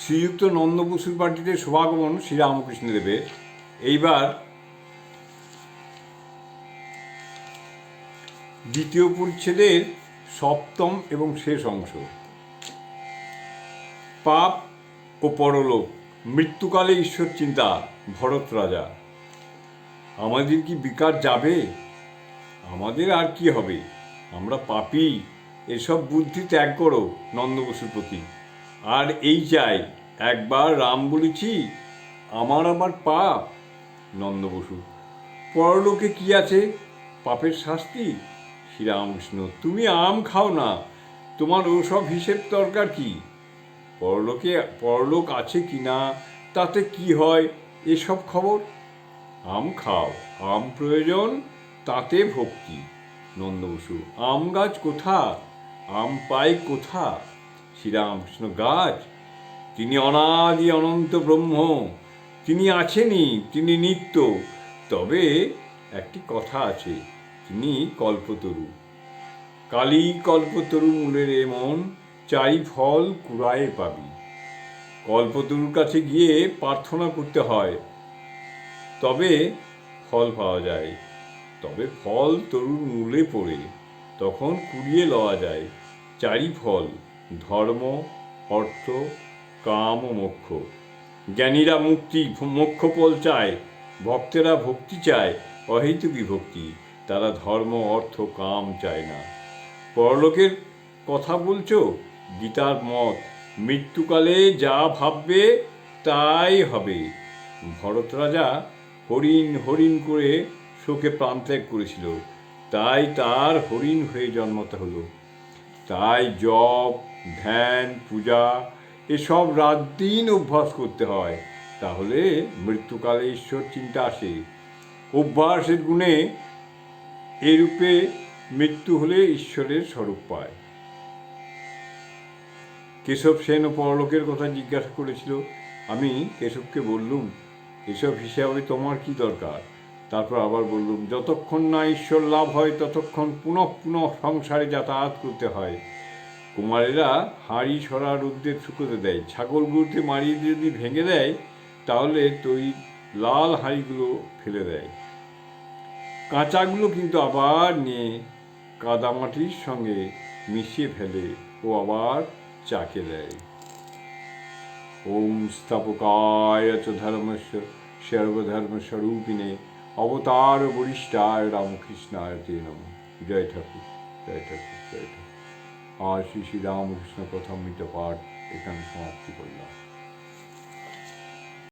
শ্রীযুক্ত নন্দ বসুর পার্টিতে শুভাগমন শ্রীরামকৃষ্ণ দেবের এইবার দ্বিতীয় পরিচ্ছেদের সপ্তম এবং শেষ অংশ। পাপ ও পরলোক, মৃত্যুকালে ঈশ্বর চিন্তা, ভরত রাজা। আমাদের কি বিকার যাবে? আমাদের আর কি হবে? আমরা পাপি, এসব বুদ্ধি ত্যাগ করো নন্দবসুর প্রতি। আর এই চাই একবার রাম বলেছি, আমার আমার পাপ। নন্দবসু পরলোকে কি আছে? পাপের শাস্তি? শ্রীরামকৃষ্ণ, তুমি আম খাও না, তোমার ওসব হিসেব দরকার কি? পরলোকে, পরলোক আছে কি না, তাতে কি হয়, এসব খবর? আম খাও, আম প্রয়োজন, তাতে ভক্তি। নন্দবসু আম গাছ কোথা? আম পাই কোথা? শ্রীরামকৃষ্ণ গাছ, তিনি অনাদি অনন্ত ব্রহ্ম, তিনি আছেনই, তিনি নিত্য। তবে একটি কথা আছে, তিনি কল্পতরু। কালী কল্পতরু মূলের এমন চাই ফল কুড়ায়ে পাবি। কল্পতরুর কাছে গিয়ে প্রার্থনা করতে হয়। তবে ফল পাওয়া যায়। তবে ফল তরুর মূলে পড়ে, তখন কুড়িয়ে লওয়া যায়। চারি ফল ধর্ম, অর্থ, কাম ও মোক্ষ। জ্ঞানীরা মুক্তি মোক্ষ ফল চায়, ভক্তেরা ভক্তি চায় অহেতুকী ভক্তি তারা ধর্ম, অর্থ, কাম চায় না। পরলোকের কথা বলছো? গীতার মত, মৃত্যুকালে যা ভাববে তাই হবে। ভরত রাজা হরিণ হরিণ করে শোকে প্রাণত্যাগ করেছিল। তাই তার হরিণ হয়ে জন্মতে হলো। তাই জপ ধ্যান, পূজা, এসব রাত দিন অভ্যাস করতে হয়। তাহলে মৃত্যুকালে ঈশ্বর চিন্তা আসে। অভ্যাসের গুণে এরূপে মৃত্যু হলে ঈশ্বরের স্বরূপ পায়। কেশব সেন ও পরলোকের কথা জিজ্ঞাসা করেছিল। আমি কেশবকে বললুম, এসব হিসাবে তোমার কি দরকার? তারপর আবার বললুম, যতক্ষণ না ঈশ্বর লাভ হয়, ততক্ষণ পুনঃ পুনঃ সংসারে যাতায়াত করতে হয়। কুমারেরা হাঁড়ি, সরা রুদ্রে শুকোতে দেয়। ছাগলগুলোতে মারিয়ে যদি ভেঙে দেয়, তাহলে তৈ লাল হাঁড়িগুলো ফেলে দেয়। কাঁচাগুলো কিন্তু আবার নিয়ে কাদামাটির সঙ্গে মিশিয়ে ফেলে ও আবার চাকে দেয়। ওম স্থাপকায় চ ধর্মস্য সর্বধর্মস্বরূপিণে অবতার বরিষ্ঠায় রামকৃষ্ণায় তে নম। জয় ঠাকুর জয় ঠাকুর জয় ঠাকুর। আর শ্রী শ্রী রামকৃষ্ণ প্রথম পাঠ এখানে সমাপ্তি করলাম।